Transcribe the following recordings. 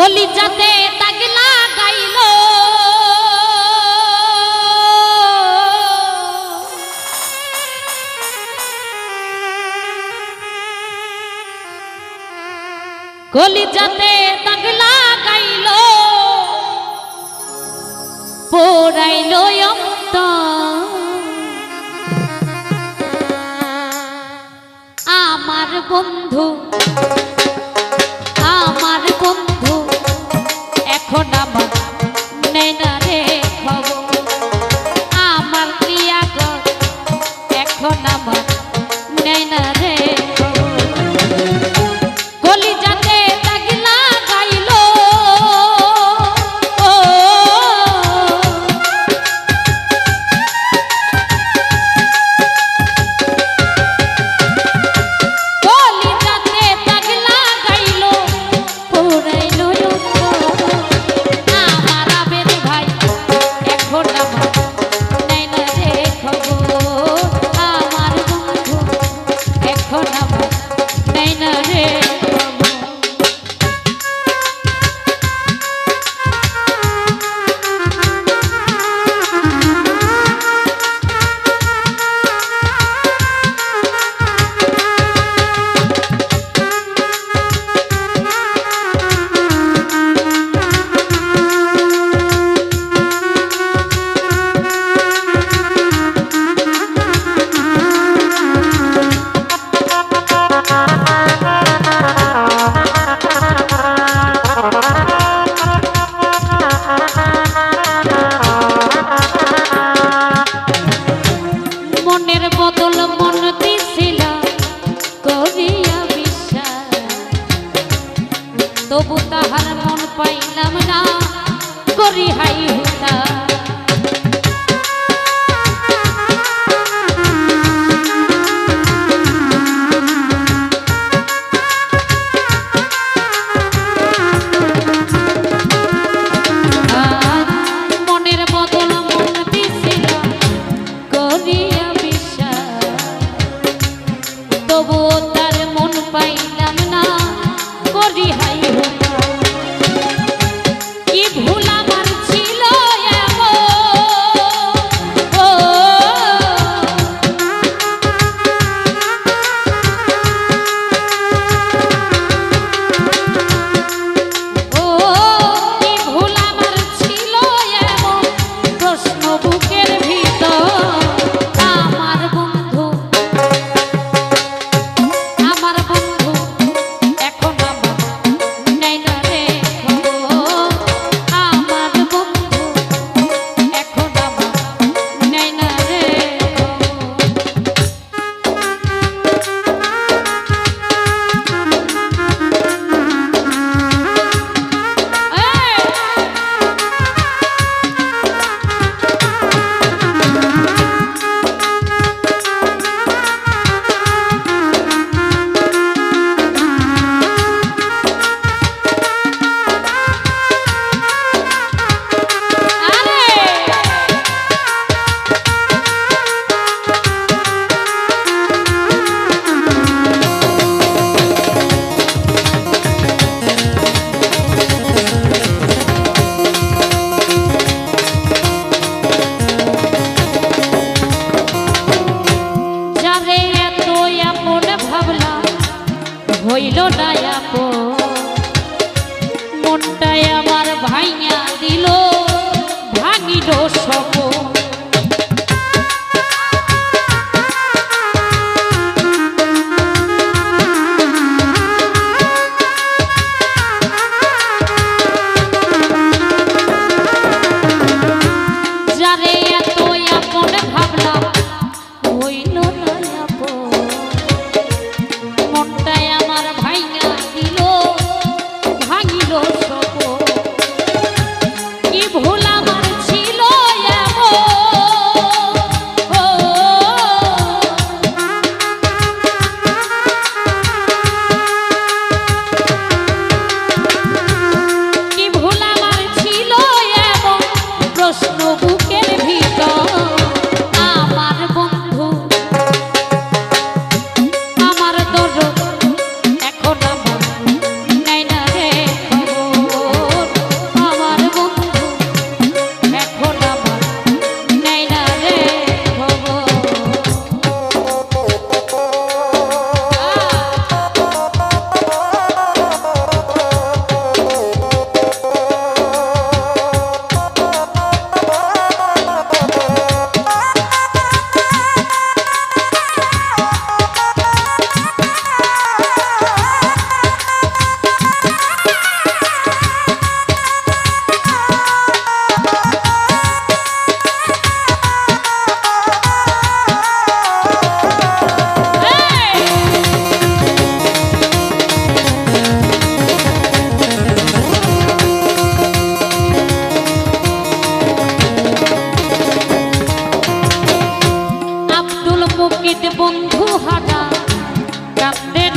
কলিজাতে তাগলা গাইল কলিজাতে তাগলা গাইল পোড়াইল আমার বন্ধু முட்டையம்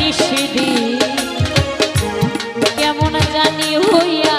নিষেধি কেমন জানি হইয়া